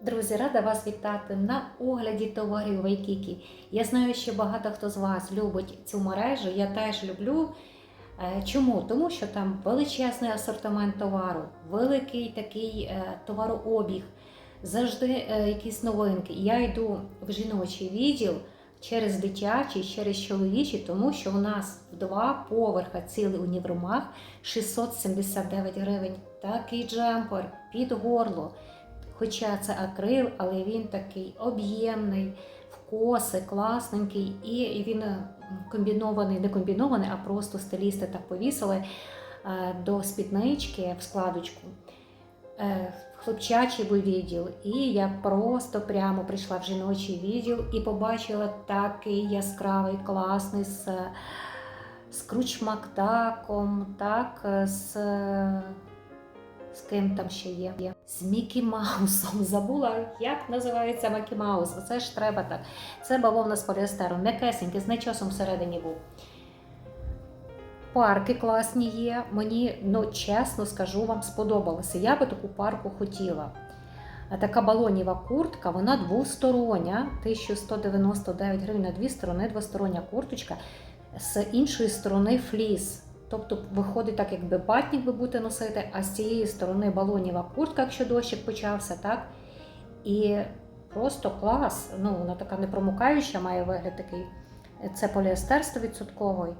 Друзі, рада вас вітати на огляді товарів Вайкікі. Я знаю, що багато хто з вас любить цю мережу. Я теж люблю. Е, Чому? Тому що там величезний асортимент товару, великий такий е, товарообіг, завжди е, якісь новинки. Я йду в жіночий відділ через дитячий, через чоловічий, тому що у нас в два поверха цілий універмаг 679 гривень. Такий джемпер під горло. Хоча це акрил, але він такий об'ємний, в коси, класненький, і він е, комбінований, не комбінований, а просто стилісти так повісили е, до спіднички в складочку. е, Хлопчачий був відділ, і я просто прямо прийшла в жіночий відділ і побачила такий яскравий, класний з, з кручмактаком, так, з з ким там ще є? З Мікі Маусом. Забула, як називається Мікі Маус. Оце ж треба так. Це бавовна з поліестеру. М'якесенький, з начосом всередині був. Парки класні є. Мені, ну чесно скажу, вам сподобалося. Я би таку парку хотіла. А Така балонєва куртка, вона двостороння, 1199 гривень на дві сторони, двостороння курточка. З іншої сторони фліс. Тобто виходить так, якби батник ви будете носити, а з цієї сторони балонєва куртка, якщо дощик почався, так? І просто клас. Ну, вона така непромокаюча, має вигляд такий. Це поліестер 100%.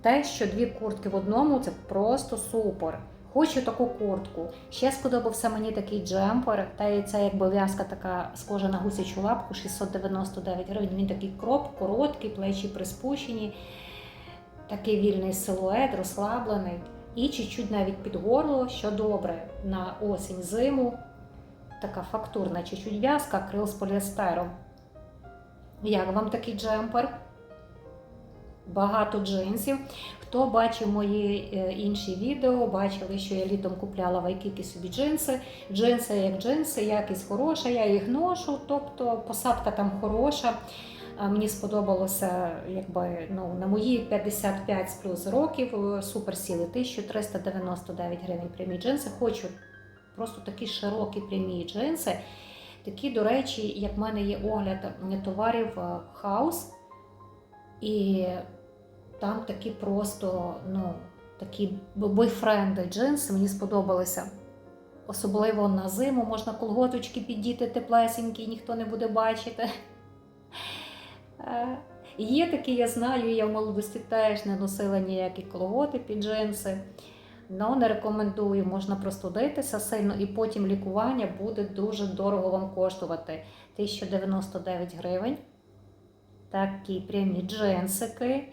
Те, що дві куртки в одному, це просто супер. Хочу таку куртку. Ще сподобався мені такий джемпер, та й це якби в'язка така схожа на гусячу лапку, 699 гривень. Він такий кроп, короткий, плечі приспущені такий вільний силует, розслаблений, і чуть-чуть навіть під горло, що добре на осінь зиму. Така фактурна, чуть-чуть в'язка, крил з поліестером. Як вам такий джемпер? Багато джинсів. Хто бачив мої е, інші відео, бачили, що я літом купляла в собі джинси. Джинси як джинси, якість хороша, я їх ношу, тобто посадка там хороша. Мені сподобалося, якби ну на мої 55 з плюс років е, супер сіли 1399 гривень прямі джинси. Хочу просто такі широкі прямі джинси. Такі, до речі, як в мене є огляд товарів е, хаус, і там такі просто, ну, такі бойфренди джинси мені сподобалися. Особливо на зиму можна колготочки піддіти теплесенькі, ніхто не буде бачити. Е, Є такі, я знаю, я в молодості теж не носила ніякі колготи під джинси. Ну, не рекомендую, можна простудитися сильно, і потім лікування буде дуже дорого вам коштувати. 1099 гривень. Такі прямі джинсики.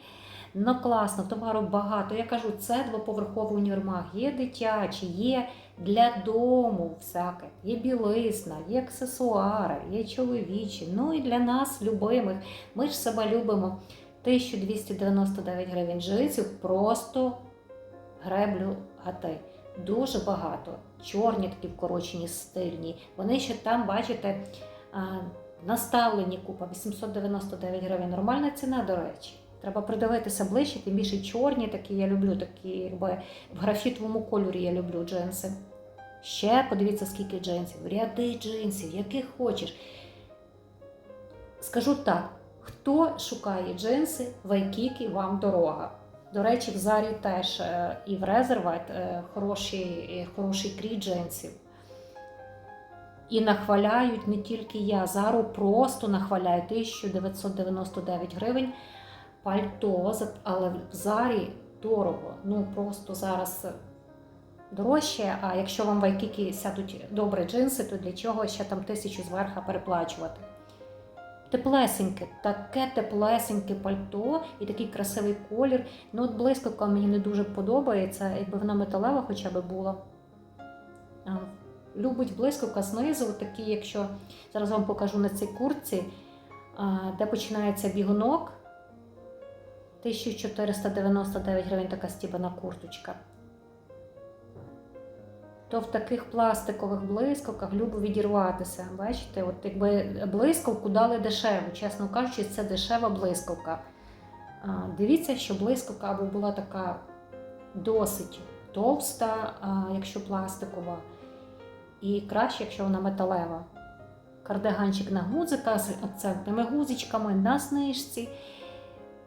Ну, класно, товару багато. Я кажу, це двоповерховий універмаг. Є дитячі, є для дому всяке, є білизна, є аксесуари, є чоловічі. Ну і для нас, любимих. Ми ж себе любимо. 1299 гривень джинсів, просто греблю гати. Дуже багато. Чорні такі вкорочені, стильні. Вони ще там, бачите, наставлені купа 899 гривень. Нормальна ціна, до речі. Треба придивитися ближче, тим більше чорні такі я люблю, такі якби в графітовому кольорі я люблю джинси. Ще подивіться, скільки джинсів, ряди джинсів, яких хочеш. Скажу так: хто шукає джинси, в Айкікі вам дорога. До речі, в Зарі теж е, і в Резерват е, хороший, е, хороший крій джинсів. І нахваляють не тільки я, Зару просто нахваляю 1999 гривень пальто, але в Зарі дорого. Ну просто зараз дорожче. А якщо вам в Айкікі сядуть добре джинси, то для чого ще там тисячу зверха переплачувати? Теплесеньке, таке теплесеньке пальто і такий красивий колір. Ну, от блискавка мені не дуже подобається, якби вона металева хоча б була. Любить блискавка знизу, такі, якщо зараз вам покажу на цій куртці, де починається бігунок. 1499 гривень така стібана курточка. То в таких пластикових блискавках любо відірватися. Бачите, от якби блискавку дали дешеву, чесно кажучи, це дешева блискавка. Дивіться, що блискавка або була така досить товста, якщо пластикова, і краще, якщо вона металева. Кардиганчик на гудзиках з акцентними гузичками на знижці.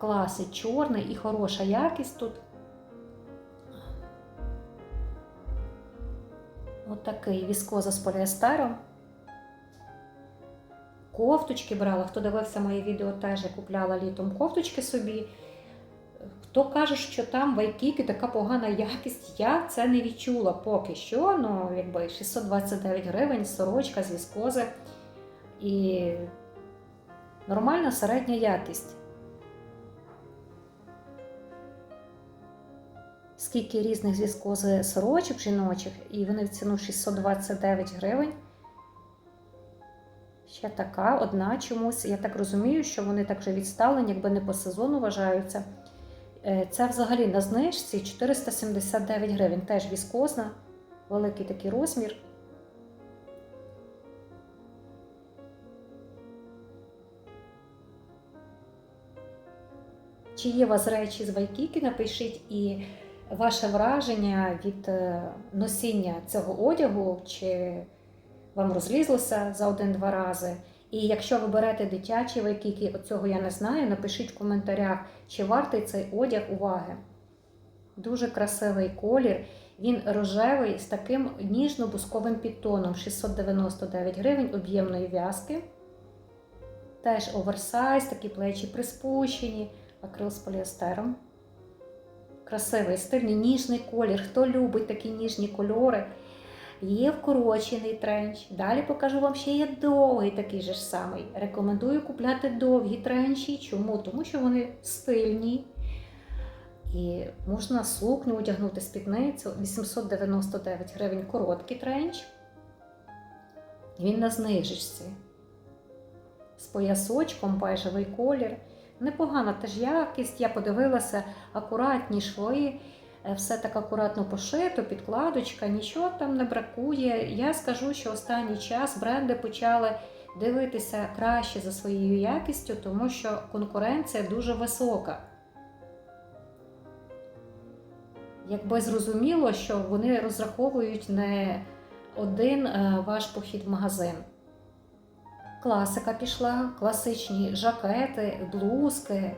Класи чорний і хороша якість тут. Отакий віскоза з поліестером. Кофточки брала. Хто дивився моє відео, теж я купляла літом кофточки собі. Хто каже, що там в Айкікі така погана якість, я це не відчула поки що. Ну, якби 629 гривень, сорочка з віскози і нормальна середня якість. Скільки різних з сорочок жіночих, і вони в ціну 629 гривень. Ще така одна чомусь. Я так розумію, що вони так вже відставлені, якби не по сезону вважаються. Е, Це взагалі на знижці 479 гривень. Теж віскозна, великий такий розмір. Чи є у вас речі з Вайкіки? Напишіть і ваше враження від е, носіння цього одягу, чи вам розлізлося за один-два рази. І якщо ви берете дитячі вайкіки, оцього я не знаю, напишіть в коментарях, чи вартий цей одяг уваги. Дуже красивий колір. Він рожевий з таким ніжно-бусковим підтоном 699 гривень об'ємної в'язки. Теж оверсайз, такі плечі приспущені, акрил з поліестером. Красивий, стильний, ніжний колір. Хто любить такі ніжні кольори? Є вкорочений тренч. Далі покажу вам ще є довгий такий же ж самий. Рекомендую купляти довгі тренчі. Чому? Тому що вони стильні. І можна сукню одягнути спідницю 899 гривень короткий тренч. Він на знижечці. З поясочком бежевий колір. Непогана теж якість, я подивилася, акуратні шви, е, все так акуратно пошито, підкладочка, нічого там не бракує. Я скажу, що останній час бренди почали дивитися краще за своєю якістю, тому що конкуренція дуже висока. Якби зрозуміло, що вони розраховують не один е, ваш похід в магазин. Класика пішла, класичні жакети, блузки, е,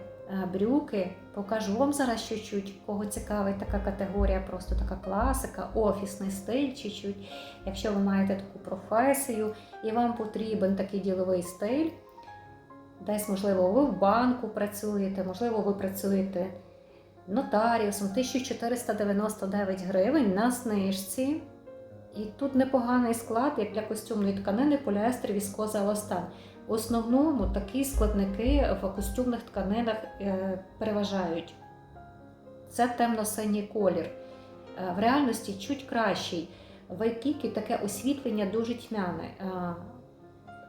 брюки. Покажу вам зараз чуть-чуть, кого цікавить така категорія, просто така класика, офісний стиль чуть-чуть. Якщо ви маєте таку професію і вам потрібен такий діловий стиль, десь, можливо, ви в банку працюєте, можливо, ви працюєте нотаріусом 1499 гривень на знижці. І тут непоганий склад, як для костюмної тканини, поліестер, віскоза, еластан. В основному такі складники в костюмних тканинах е, переважають. Це темно-синій колір. Е, В реальності чуть кращий. В таке освітлення дуже тьмяне. Е,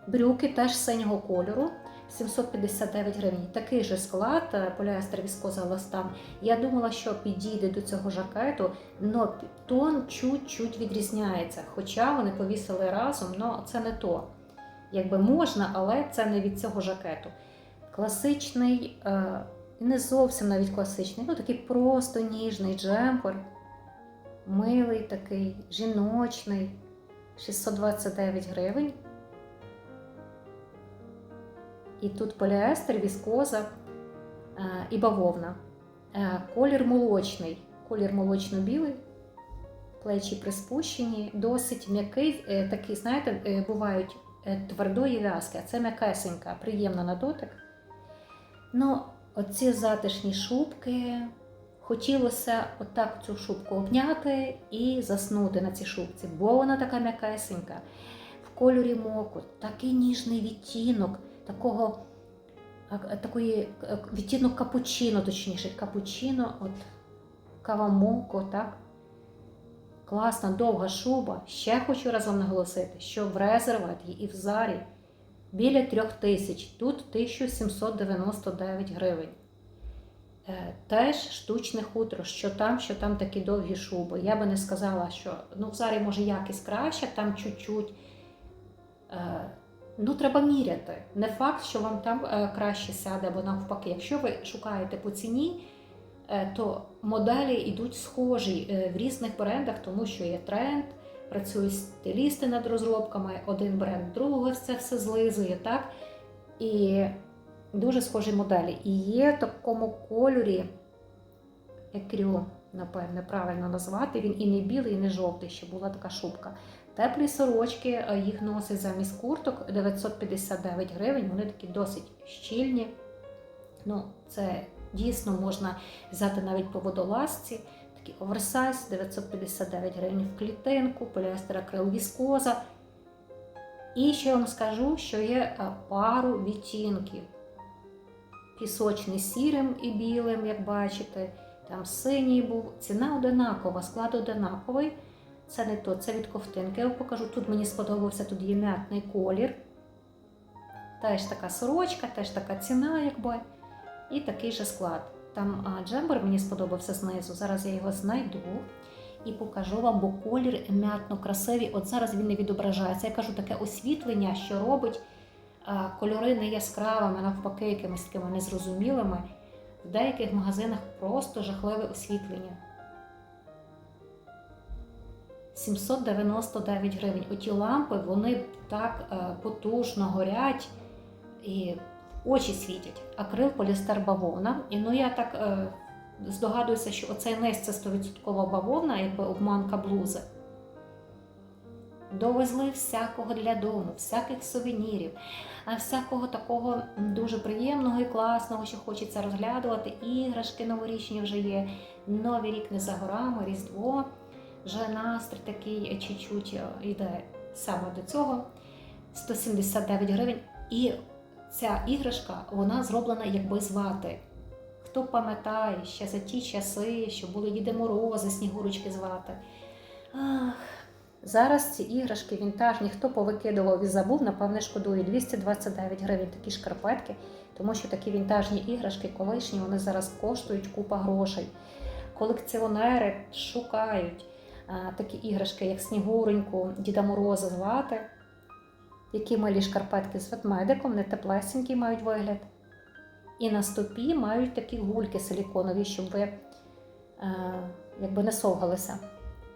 Брюки теж синього кольору. 759 гривень. Такий же склад, е, поліестер, віскоза, еластан. Я думала, що підійде до цього жакету, але тон чуть-чуть відрізняється. Хоча вони повісили разом, але це не то. Якби можна, але це не від цього жакету. Класичний, е, не зовсім навіть класичний, ну такий просто ніжний джемпер. Милий такий, жіночний, 629 гривень. І тут поліестер, віскоза е, і бавовна. Е, Колір молочний, колір молочно-білий, плечі приспущені, досить м'який, е, такий, знаєте, бувають твердої в'язки, а це м'якесенька, приємна на дотик. Ну, оці затишні шубки. Хотілося отак цю шубку обняти і заснути на цій шубці, бо вона така м'якесенька. В кольорі моку, такий ніжний відтінок такого а, такої е, відтінок капучино, точніше, капучино, от кавамоко, так? Класна, довга шуба. Ще хочу разом наголосити, що в резерваті і в зарі біля трьох тисяч, тут 1799 гривень. Е, Теж штучне хутро, що там, що там такі довгі шуби. Я би не сказала, що ну, в зарі може якість краща, там чуть-чуть. Ну, треба міряти. Не факт, що вам там е, краще сяде або навпаки. Якщо ви шукаєте по ціні, е, то моделі йдуть схожі е, в різних брендах, тому що є тренд, працюють стилісти над розробками, один бренд другого це все злизує, так? І дуже схожі моделі. І є в такому кольорі екрю, напевне, правильно назвати. Він і не білий, і не жовтий, ще була така шубка. Теплі сорочки, е, їх носить замість курток 959 гривень. Вони такі досить щільні. Ну, це дійсно можна взяти навіть по водолазці. Такий оверсайз 959 гривень в клітинку, поліестер акрил віскоза. І ще вам скажу, що є е, пару відтінків. Пісочний сірим і білим, як бачите. Там синій був. Ціна одинакова, склад одинаковий. Це не то, це від ковтинки. Я покажу. Тут мені сподобався, тут є м'ятний колір. Теж така сорочка, теж така ціна, якби. І такий же склад. Там а, джембер мені сподобався знизу. Зараз я його знайду і покажу вам, бо колір м'ятно красивий. От зараз він не відображається. Я кажу таке освітлення, що робить а, кольори не яскравими, навпаки, якимись такими незрозумілими. В деяких магазинах просто жахливе освітлення. 799 гривень. Оті лампи вони так е, потужно горять і очі світять. Акрил полістер бавовна. І ну я так е, здогадуюся, що оцей низ це 100% бавовна, якби обманка блузи. Довезли всякого для дому, всяких сувенірів, всякого такого дуже приємного і класного, що хочеться розглядувати. Іграшки новорічні вже є. Новий рік не за горами, Різдво. Вже настрій такий чуть-чуть йде саме до цього. 179 гривень. І ця іграшка вона зроблена якби з вати. Хто пам'ятає ще за ті часи, що були Діди Морози, снігурочки з вати. Ах, Зараз ці іграшки вінтажні, хто повикидував і забув, напевне, шкодує 229 гривень такі шкарпетки, тому що такі вінтажні іграшки колишні вони зараз коштують купа грошей. Колекціонери шукають такі іграшки, як Снігуреньку, Діда Мороза звати, які милі шкарпетки з ведмедиком, вони теплесенькі мають вигляд. І на стопі мають такі гульки силіконові, щоб ви е, якби не совгалися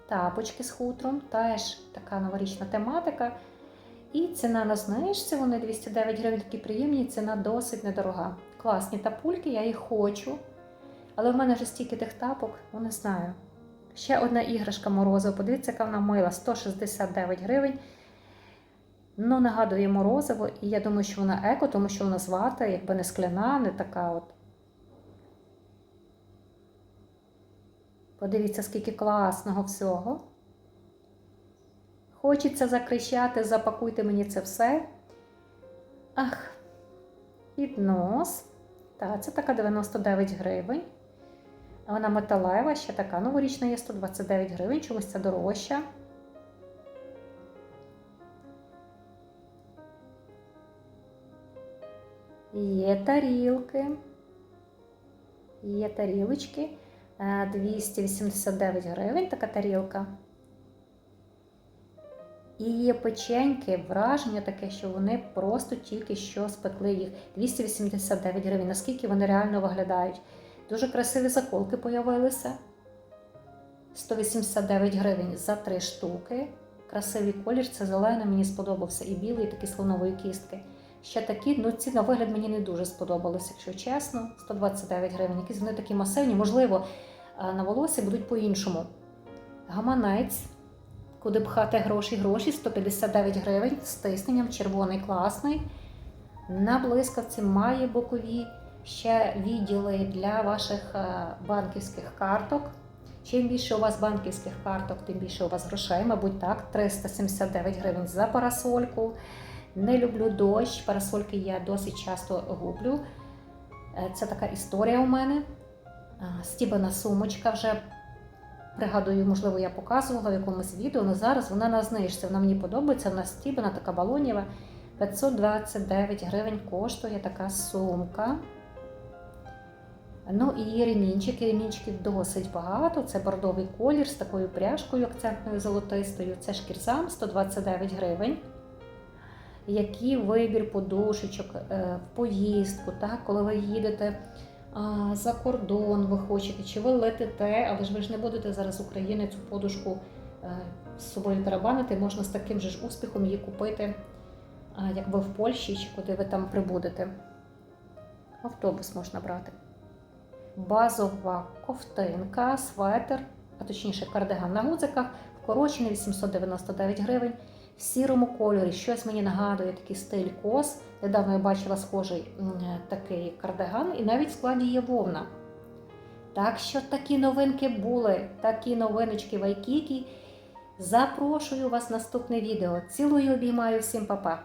тапочки з хутром, теж така новорічна тематика. І ціна на знижці, вони 209 гривень, такі приємні, ціна досить недорога. Класні тапульки, я їх хочу. Але в мене вже стільки тих тапок, ну не знаю. Ще одна іграшка морозова. Подивіться, яка вона мила 169 гривень. Ну, нагадує морозиво, і я думаю, що вона еко, тому що вона звата, якби не скляна, не така от. Подивіться, скільки класного всього. Хочеться закричати, запакуйте мені це все. Ах, піднос. Так, це така 99 гривень. Вона металева, ще така новорічна є 129 гривень, чомусь це дорожча. Є тарілки. Є тарілочки. Е, 289 гривень така тарілка. І є печеньки, враження таке, що вони просто тільки що спекли їх. 289 гривень. Наскільки вони реально виглядають? Дуже красиві заколки появилися. 189 гривень за три штуки. Красивий колір, це зелений, мені сподобався. І білий, і такі слонової кістки. Ще такі, ну ці на вигляд мені не дуже сподобалися, якщо чесно. 129 гривень. Якісь вони такі масивні, можливо, на волосі будуть по-іншому. Гаманець, куди пхати гроші, гроші 159 гривень з тисненням, червоний класний. На блискавці має бокові ще відділи для ваших банківських карток. Чим більше у вас банківських карток, тим більше у вас грошей, мабуть, так, 379 гривень за парасольку. Не люблю дощ, парасольки я досить часто гублю. Е, Це така історія у мене. Стібана сумочка вже пригадую, можливо, я показувала в якомусь відео, але зараз вона на знижці. Вона мені подобається, вона стібана, така балонєва. 529 гривень коштує така сумка. Ну і ремінчики. Ремінчиків досить багато. Це бордовий колір з такою пряжкою акцентною золотистою. Це шкірзам 129 гривень. Який вибір подушечок е, в поїздку, так, коли ви їдете за кордон, ви хочете, чи ви летите, але ж ви ж не будете зараз України цю подушку е, з собою тарабанити, можна з таким же ж успіхом її купити, як ви в Польщі чи куди ви там прибудете. Автобус можна брати. Базова ковтинка, светр, а точніше кардиган на гудзиках, вкорочений 899 гривень. В сірому кольорі щось мені нагадує такий стиль кос. Недавно я бачила схожий такий кардиган, і навіть в складі є вовна. Так що такі новинки були, такі новиночки Вайкікі. Запрошую вас в наступне відео. Цілую, обіймаю всім па-па.